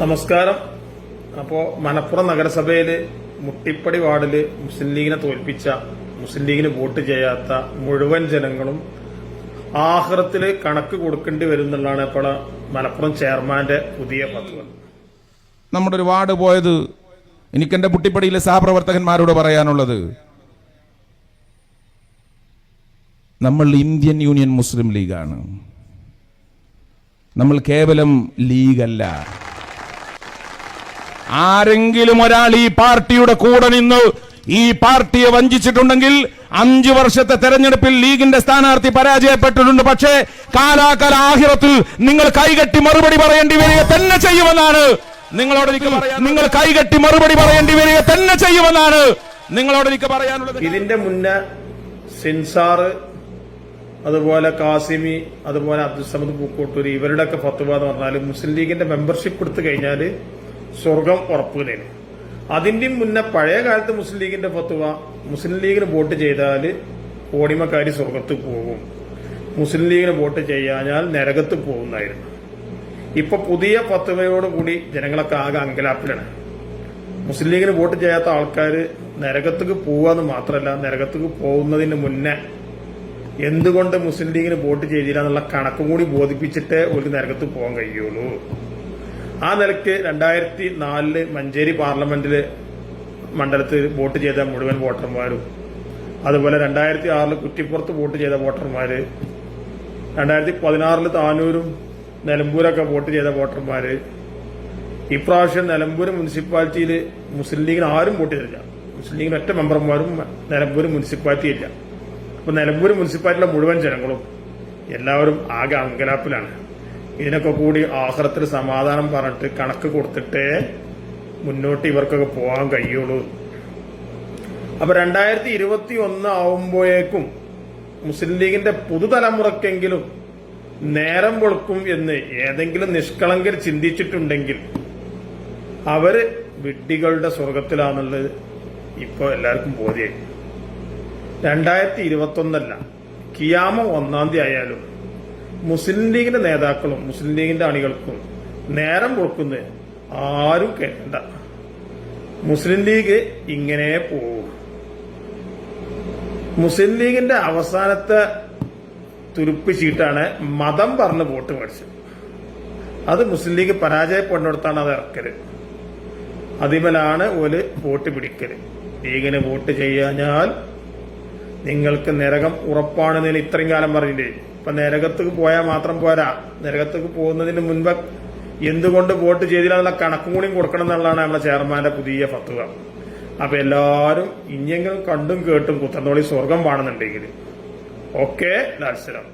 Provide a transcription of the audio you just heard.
നമസ്കാരം. അപ്പോൾ മലപ്പുറം നഗരസഭയിൽ മുട്ടിപ്പടി വാർഡിൽ മുസ്ലിം ലീഗിനെ തോൽപ്പിച്ച മുസ്ലിം ലീഗിന് വോട്ട് ചെയ്യാത്ത മുഴുവൻ ജനങ്ങളും ആഹ്റത്തിൽ കണക്ക് കൊടുക്കേണ്ടി വരും എന്നുള്ളതാണ് ഇപ്പോൾ മലപ്പുറം ചെയർമാന്റെ പുതിയ പദ്ധതി. നമ്മുടെ ഒരു വാർഡ് പോയത് എനിക്കെന്റെ പുട്ടിപ്പടിയിലെ സഹപ്രവർത്തകന്മാരോട് പറയാനുള്ളത്. നമ്മൾ ഇന്ത്യൻ യൂണിയൻ മുസ്ലിം ലീഗാണ്. നമ്മൾ കേവലം ലീഗല്ല. ആരെങ്കിലും ഒരാൾ ഈ പാർട്ടിയുടെ കൂടെ നിന്ന് ഈ പാർട്ടിയെ വഞ്ചിച്ചിട്ടുണ്ടെങ്കിൽ അഞ്ചു വർഷത്തെ തെരഞ്ഞെടുപ്പിൽ ലീഗിന്റെ സ്ഥാനാർത്ഥി പരാജയപ്പെട്ടിട്ടുണ്ട്. പക്ഷേ കാലാകാല ആഹിറത്തിൽ നിങ്ങൾ കൈകെട്ടി മറുപടി പറയേണ്ടി വരിക തന്നെ ചെയ്യുമെന്നാണ്. നിങ്ങളോട് നിങ്ങൾ കൈകെട്ടി മറുപടി പറയേണ്ടി വരിക തന്നെ ചെയ്യുമെന്നാണ് നിങ്ങളോട് എനിക്ക് പറയാനുള്ളത്. ഇതിന്റെ മുന്നേ സിൻസാറ് അതുപോലെ കാസിമി അതുപോലെ അബ്ദുസമദ് പൂക്കോട്ടൂരി ഇവരുടെയൊക്കെ ഒക്കെ എന്ന് പറഞ്ഞാൽ മുസ്ലിം ലീഗിന്റെ മെമ്പർഷിപ്പ് എടുത്തു കഴിഞ്ഞാൽ സ്വർഗം ഉറപ്പുന്നതിന് അതിന്റെ മുന്നേ പഴയ കാലത്ത് മുസ്ലിം ലീഗിന്റെ ഫത്തുവ മുസ്ലിം ലീഗിന് വോട്ട് ചെയ്താൽ കോടിമക്കാരി സ്വർഗത്ത് പോകും. മുസ്ലിം ലീഗിന് വോട്ട് ചെയ്യാഞ്ഞാൽ നരകത്ത് പോകുന്നായിരുന്നു ഇപ്പൊ പുതിയ ഫത്തുവയോടുകൂടി ജനങ്ങളൊക്കെ ആകെ അങ്കലാപ്പിലാണ്. മുസ്ലിം ലീഗിന് വോട്ട് ചെയ്യാത്ത ആൾക്കാർ നരകത്തേക്ക് പോവാന്ന് മാത്രമല്ല നരകത്തേക്ക് പോകുന്നതിന് മുന്നേ എന്തുകൊണ്ട് മുസ്ലിം ലീഗിന് വോട്ട് ചെയ്തില്ല എന്നുള്ള കണക്കും കൂടി ബോധിപ്പിച്ചിട്ടേ ഒരു നരകത്ത് പോകാൻ കഴിയുള്ളൂ. ആ നിലയ്ക്ക് രണ്ടായിരത്തി നാലിൽ മഞ്ചേരി പാർലമെന്റിൽ മണ്ഡലത്തിൽ വോട്ട് ചെയ്ത മുഴുവൻ വോട്ടർമാരും അതുപോലെ രണ്ടായിരത്തി ആറിൽ കുറ്റിപ്പുറത്ത് വോട്ട് ചെയ്ത വോട്ടർമാര് രണ്ടായിരത്തി പതിനാറിൽ താനൂരും നിലമ്പൂരൊക്കെ വോട്ട് ചെയ്ത വോട്ടർമാര് ഇപ്രാവശ്യം നിലമ്പൂർ മുനിസിപ്പാലിറ്റിയിൽ മുസ്ലിം ലീഗിന് ആരും വോട്ട് ചെയ്തില്ല. മുസ്ലിം ലീഗിന് ഒറ്റ മെമ്പർമാരും നിലമ്പൂർ മുനിസിപ്പാലിറ്റി ഇല്ല. അപ്പൊ നിലമ്പൂർ മുനിസിപ്പാലിറ്റിയിലെ മുഴുവൻ ജനങ്ങളും എല്ലാവരും ആകെ അങ്കലാപ്പിലാണ്. ഇതിനൊക്കെ കൂടി ആഹ്റത്തിൽ സമാധാനം പറഞ്ഞിട്ട് കണക്ക് കൊടുത്തിട്ടേ മുന്നോട്ട് ഇവർക്കൊക്കെ പോകാൻ കഴിയുള്ളൂ. അപ്പൊ രണ്ടായിരത്തി ഇരുപത്തി ഒന്ന് ആവുമ്പോഴേക്കും മുസ്ലിം ലീഗിന്റെ പുതുതലമുറക്കെങ്കിലും നേരം വെളുക്കും എന്ന് ഏതെങ്കിലും നിഷ്കളങ്കർ ചിന്തിച്ചിട്ടുണ്ടെങ്കിൽ അവർ വിഡ്ഢികളുടെ സ്വർഗത്തിലാണെന്നുള്ളത് ഇപ്പൊ എല്ലാവർക്കും ബോധ്യായി. രണ്ടായിരത്തി ഇരുപത്തി ഒന്നല്ല കിയാമ ഒന്നാം തീയതി ആയാലും മുസ്ലിം ലീഗിന്റെ നേതാക്കളും മുസ്ലിം ലീഗിന്റെ അണികൾക്കും നേരം കൊടുക്കുന്നത് ആരും കേൾക്കണ്ട. മുസ്ലിം ലീഗ് ഇങ്ങനെ പോകും. മുസ്ലിം ലീഗിന്റെ അവസാനത്തെ തുരുപ്പിച്ചിട്ടാണ് മതം പറഞ്ഞ് വോട്ട് മേടിച്ചത്. അത് മുസ്ലിം ലീഗ് പരാജയപ്പെടുന്നിടത്താണ് അത് ഇറക്കൽ. അതിമലാണ് ഒരു വോട്ട് പിടിക്കൽ. ലീഗിന് വോട്ട് ചെയ്യാഞ്ഞാൽ നിങ്ങൾക്ക് നരകം ഉറപ്പാണെന്ന് ഇത്രയും കാലം പറഞ്ഞില്ലേ? ഇപ്പൊ നരകത്തേക്ക് പോയാൽ മാത്രം പോരാ. നരകത്തേക്ക് പോകുന്നതിന് മുൻപ് എന്തുകൊണ്ട് വോട്ട് ചെയ്തില്ല എന്നുള്ള കണക്കും കൂടിയും കൊടുക്കണം എന്നുള്ളതാണ് നമ്മുടെ ചെയർമാന്റെ പുതിയ ഫത്തുക അപ്പൊ എല്ലാവരും ഇനിയെങ്കിലും കണ്ടും കേട്ടും കുത്തന്തോളി സ്വർഗം പാടുന്നുണ്ടെങ്കിൽ ഓക്കെ ലാൽസരം